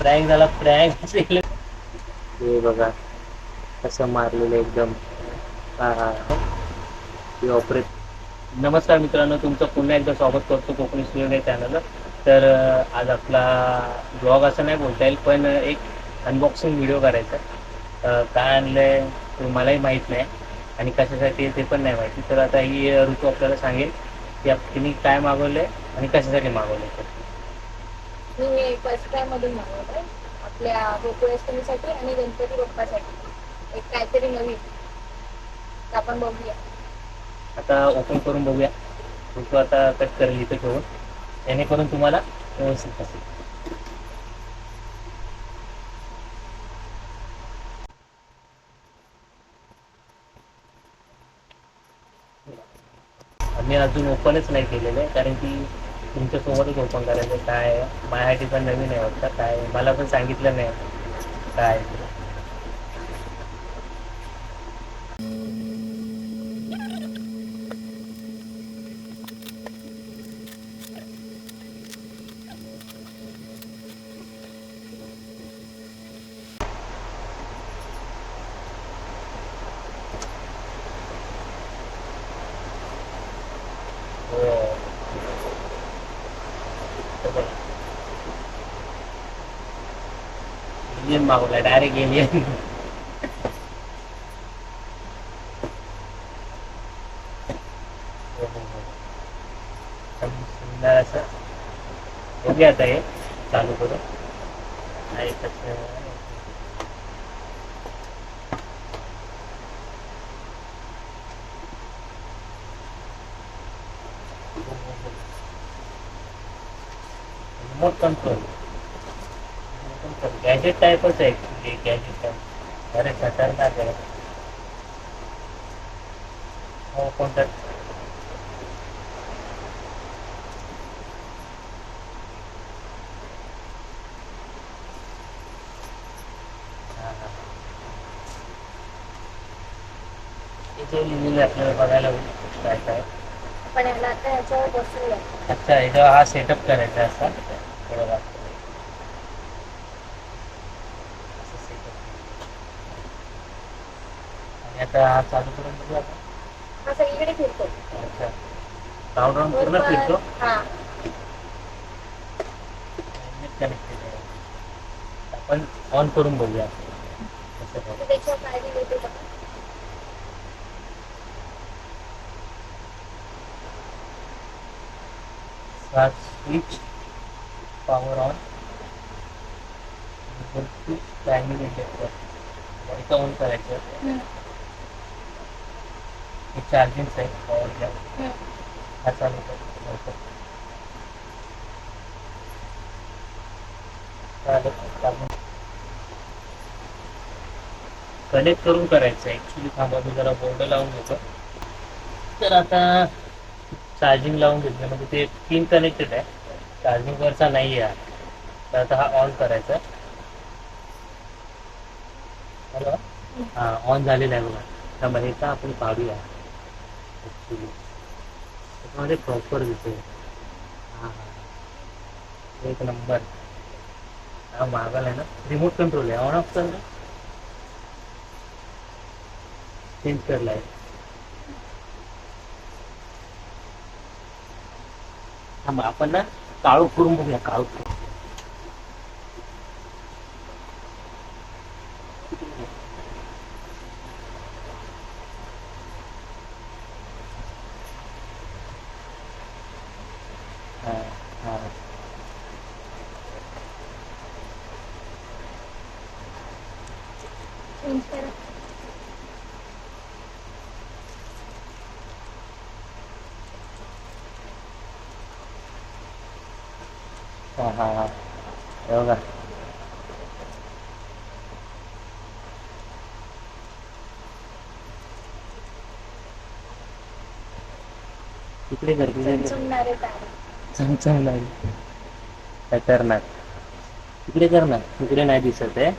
Prank झाला prank हे बघा कसं मारलेलं एकदम. हा हा हे. ऑपरेट नमस्कार मित्रांनो तुमचं पुन्हा एकदा स्वागत करतो कोकणी स्टुडिओ चॅनल तर आज आपला ब्लॉग असं नाही बोलता येईल पण एक अनबॉक्सिंग व्हिडिओ करायचा काय आणलंय मलाही माहीत नाही. आणि कशासाठी आहे ते पण नाही माहिती. तर आता ही ऋतू आपल्याला सांगेल की तिने काय मागवलंय आणि कशासाठी मागवलंय ते. मी फर्स्ट टाइम मधून मागवलंय आपल्या गोकुळाष्टमीसाठी आणि गणपती बाप्पासाठी. एक काहीतरी नवीन आपण बघूया. आता ओपन करून बघूया. ऋतू आता कट करेल इथे ठेवून. जेणेकरून तुम्हाला व्यवस्थित असेल आम्ही अजून ओपनच नाही केलेलं आहे कारण की तुमच्यासोबतच ओपन करायचं काय आहे, माझ्यासाठी पण नवीन आहे वाटतं. काय? मला पण सांगितलं नाही. काय आहे ते. हो. हे बघ. एलियन मागवलाय डायरेक्ट एलियन सुंदर असं बघूया आता हे चालू करून आहे कसं रिमोट कंट्रोल गॅजेट टाईपच आहे. ऍक्च्युली गॅजेट टाईप अरे खतरनाक आहे. हो कोणतं. इथे लिहिलेलं आपल्याला बघायला काय काय? आपण याला आता ह्याच्यावर बसूया. अच्छा याच्यावर हा सेटअप करायचा आहे असा बरोबर असं setup. आणि आता हा चालू करून बघू आपण हा सगळीकडे फिरतो अच्छा राऊंड राऊंड पूर्ण फिरतो हा कनेक्टेड आहे आपण ऑन करून बघूया कसं बघू. बघा start switch power on timing indicator इथं ऑन करायचं हे चार्जिंग आहे पॉवर घ्या. हा चालू कर. कनेक्ट करून करायचं ऍक्च्युली थांबा मी जरा बोर्ड लावून घेतो. तर आता चार्जिंग लावून घेतलं. म्हणजे ते पिन कनेक्टेड आहे. चार्जिंग वरचा नाही आहे. तर आता हा ऑन करायचा. हॅलो हा ऑन झालेला आहे बघा. त्यामुळे हे का आपण पाहूया. ऍक्च्युली त्याच्यामध्ये प्रॉपर दिसेल. हां हां. एक नंबर हा मागाल आहे ना. रिमोट कंट्रोल आहे. ऑन ऑफ कर ना चेंज करला आहे. थांबा आपण ना काळू करून बघूया काळू हा हा हा. हे बघा इकडे. चमचमणारे तारे. खतरनाक इकडे कर ना इकडे नाही दिसत आहे.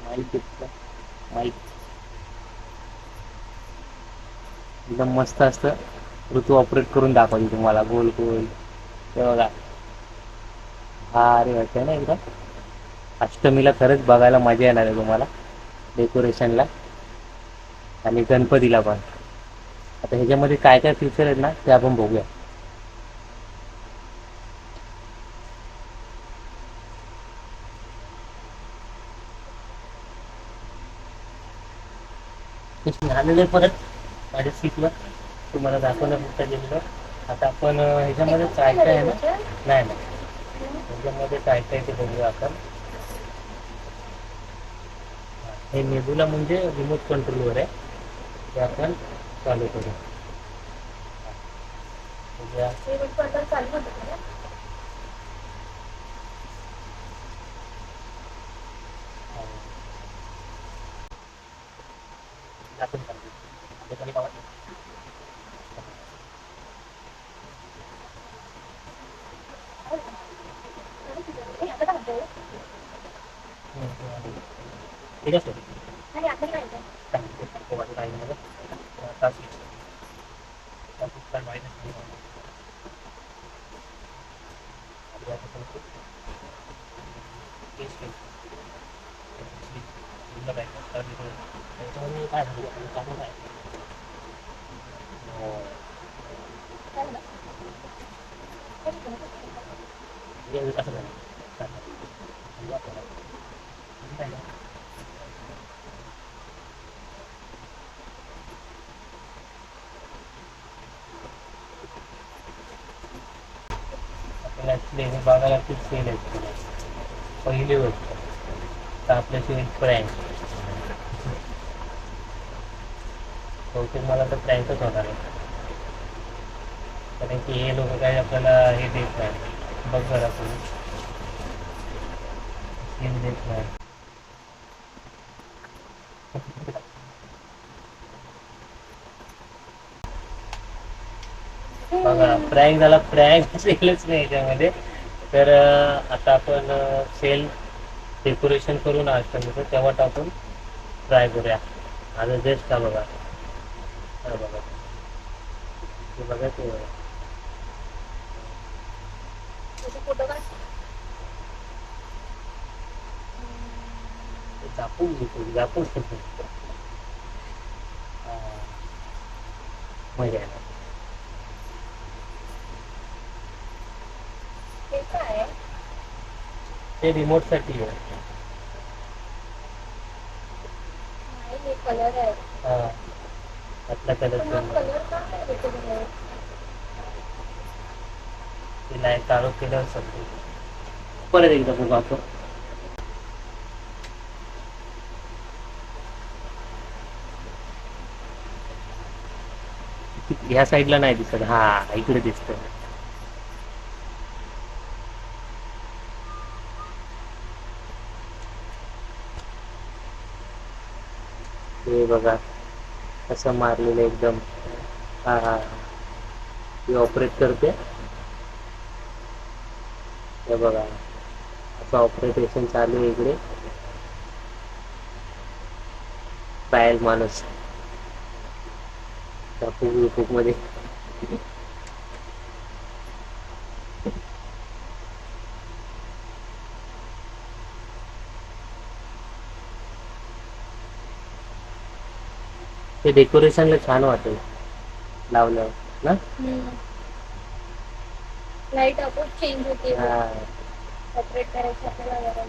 माईक माईक एकदम मस्त असतं. ऋतू ऑपरेट करून दाखवते तुम्हाला. गोल गोल. ते बघा. भारी वाटतंय ना एकदम. अष्टमीला खरंच बघायला मजा येणार आहे तुम्हाला. डेकोरेशनला आणि गणपतीला पण. आता ह्याच्यामध्ये काय काय फीचर आहेत ना ते आपण बघूया. झालेलं परत. माझ्या सीटवर तुम्हाला दाखवण्यापुरता गेलेलं आता आपण ह्याच्यामध्ये काय काय आहे ना? नाही नाही. ह्याच्यामध्ये काय काय ते बघूया आपण. हे मेदूला म्हणजे रिमोट कंट्रोलवर आहे. ते आपण चालू करू. चालू आपण चालू करू. हे खाली पावा. हे आता काय म्हणतोय? हम्म, हम्म. ठीक आहे सर नाही, आता काय म्हणतोय? काय झालं? हे बघायला खूप सेल आहेत पहिली गोष्ट तर आपल्याशी फ्रँक बहुतेक मला तर फ्रँकच होणार आहे. कारण की हे लोक काही आपल्याला हे देत नाही. बघ जरा तुम्ही. सीन देत नाही. बघा प्रँक झाला प्रँक केलंच नाही याच्यामध्ये. तर आता आपण सेल डेकोरेशन करून अष्टमीचं तेव्हा टाकून ट्राय करूया. आता जस्ट हा बघा. हा बघा. ते बघा ते. बघा. झापून घेतो झापून घेतो. मजा आहे हे काय आहे? ते रिमोटसाठी आहे. हे कलर आहे. हा आतला पण कलर कलर का नाही त्याच्यामध्ये? ते नाही चालू केलं सगळं परत एकदा बघू आपण. ह्या साईडला नाही दिसत. हा इकडे दिसत हे बघा कसं मारलेलं एकदम. हा हा ती ऑपरेट करते. हे बघा असं ऑपरेटेशन चालू आहे इकडे. पायल माणूस. फुक फुकमध्ये. ते डेकोरेशनला छान वाटेल. लावलं ना? लाइट आपोआप चेंज होते. हा. ऑपरेट करायची आपल्याला नाही.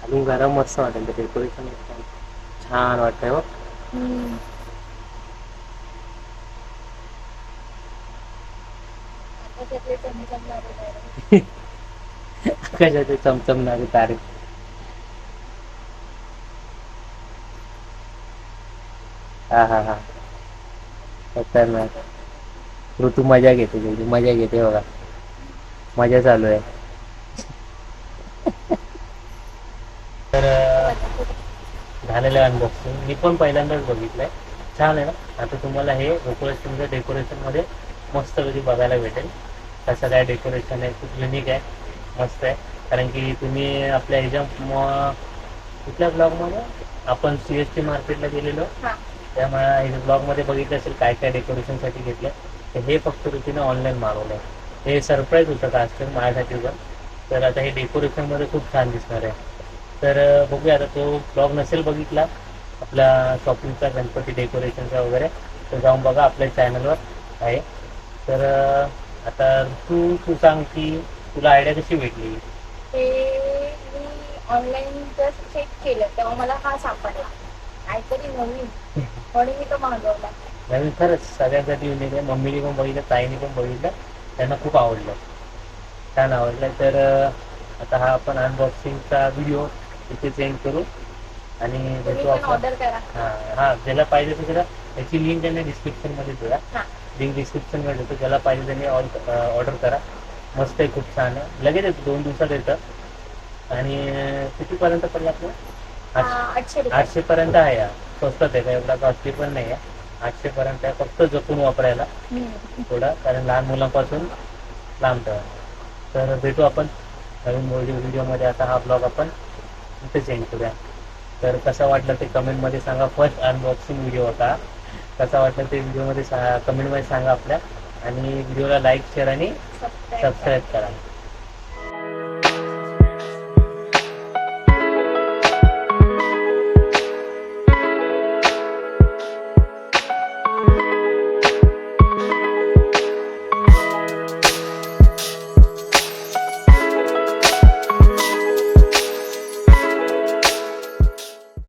खालून गरम मस्त वाटेल ते डेकोरेशन छान वाटतंय हो. कशाचे चमचमणारे तारे. हा हा हा. खतरनाक ऋतू मजा घेते त्याची मजा घेते बघा. मजा चालू आहे. तर झालेलं अनबॉक्सिंग मी पण पहिल्यांदाच बघितलंय. छान आहे ना? आता तुम्हाला हे डेकोरेशनचं डेकोरेशनमध्ये मस्त कधी बघायला भेटेल. कसं काय डेकोरेशन आहे खूप युनिक आहे. मस्त आहे. कारण की तुम्ही आपल्या ह्याच्या कुठल्या ब्लॉगमध्ये आपण सी एस टी मार्केटला गेलेलो. हा. त्यामुळे ब्लॉगमध्ये बघितलं असेल काय काय डेकोरेशनसाठी घेतलं. तर हे फक्त ऋतीने ऑनलाईन मागवलंय. हे सरप्राईज होतं कास्टर माझ्यासाठी पण? तर आता हे डेकोरेशनमध्ये खूप छान दिसणार आहे. तर बघूया आता तो ब्लॉग नसेल बघितला आपल्या शॉपिंगचा गणपती डेकोरेशनचा वगैरे तर जाऊन बघा आपल्या चॅनलवर आहे. तर आता तू तू सांग की तुला आयडिया कशी भेटली? ते मी ऑनलाईन जस्ट चेक केलं तेव्हा मला हा सापडला. काहीतरी नवीन. म्हणून मी तो मागवला. नवीन खरंच सगळ्यांसाठी युनिक आहे मम्मीने पण बघितलं ताईने पण बघितलं. त्यांना खूप आवडलं. छान आवडलं. तर आता हा आपण अनबॉक्सिंगचा व्हिडिओ तिथे सेंड करू. आणि भेटू पण आपण ऑर्डर करा. हा हा ज्याला पाहिजे तर त्याला त्याची लिंक त्यांनी डिस्क्रिप्शनमध्ये दिला हा. लिंक डिस्क्रिप्शनमध्ये देतो ज्याला पाहिजे त्यांनी ऑर्डर करा. मस्त आहे खूप छान आहे. लगेच येतं. दोन दिवसात येतं. आणि कितीपर्यंत पडलं आपलं? आठशे पर्यंत आहे हा स्वस्तात आहे का? एवढा कॉस्टली पण नाही आहे. आठशे पर्यंत आहे फक्त जपून वापरायला. थोडा कारण लहान मुलांपासून लांब ठेवा. तर भेटू आपण नवीन व्हिडिओ व्हिडिओमध्ये आता हा ब्लॉग आपण इथे सेंड करूया. तर कसं वाटलं ते कमेंटमध्ये सांगा. फर्स्ट अनबॉक्सिंग व्हिडिओ होता. कसा वाटलं ते व्हिडिओमध्ये सा कमेंटमध्ये सांगा आपल्या. आणि व्हिडिओला लाईक शेअर आणि सबस्क्राईब करा. सबस्क्राईब करा.